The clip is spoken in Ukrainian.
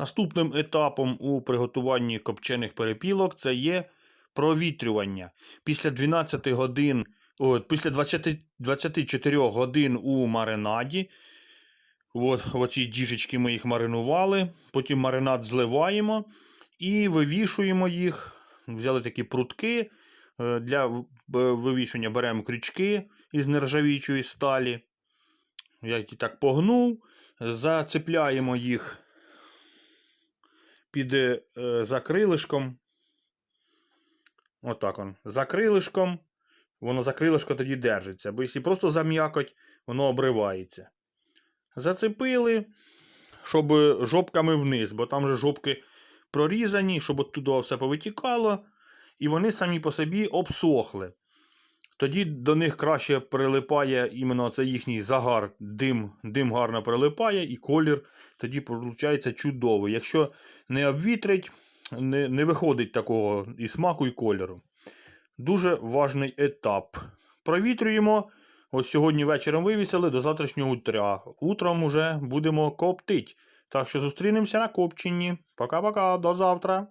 Наступним етапом у приготуванні копчених перепілок це є провітрювання. Після 12 годин, о, після 20, 24 годин у маринаді. От, оці діжечки ми їх маринували. Потім маринад зливаємо і вивішуємо їх. Взяли такі прутки. е, Для в- б- вивішування беремо крючки із нержавіючої сталі. Я їх так погнув, зацепляємо їх під е, за крилишком. Отак он. За. Воно за тоді держиться. Бо якщо просто зам'якоть, воно обривається. Зацепили, щоб жопками вниз, бо там же жопки прорізані, щоб оттуда все повитікало, і вони самі по собі обсохли. Тоді до них краще прилипає іменно це їхній загар, дим, дим гарно прилипає, і колір тоді виходить чудовий. Якщо не обвітрить, не, не виходить такого і смаку, і кольору. Дуже важний етап. Провітрюємо. Ось сьогодні вечором вивісили до завтрашнього утра. Утром уже будемо коптить. Так що зустрінемося на копченні. Пока-пока, до завтра.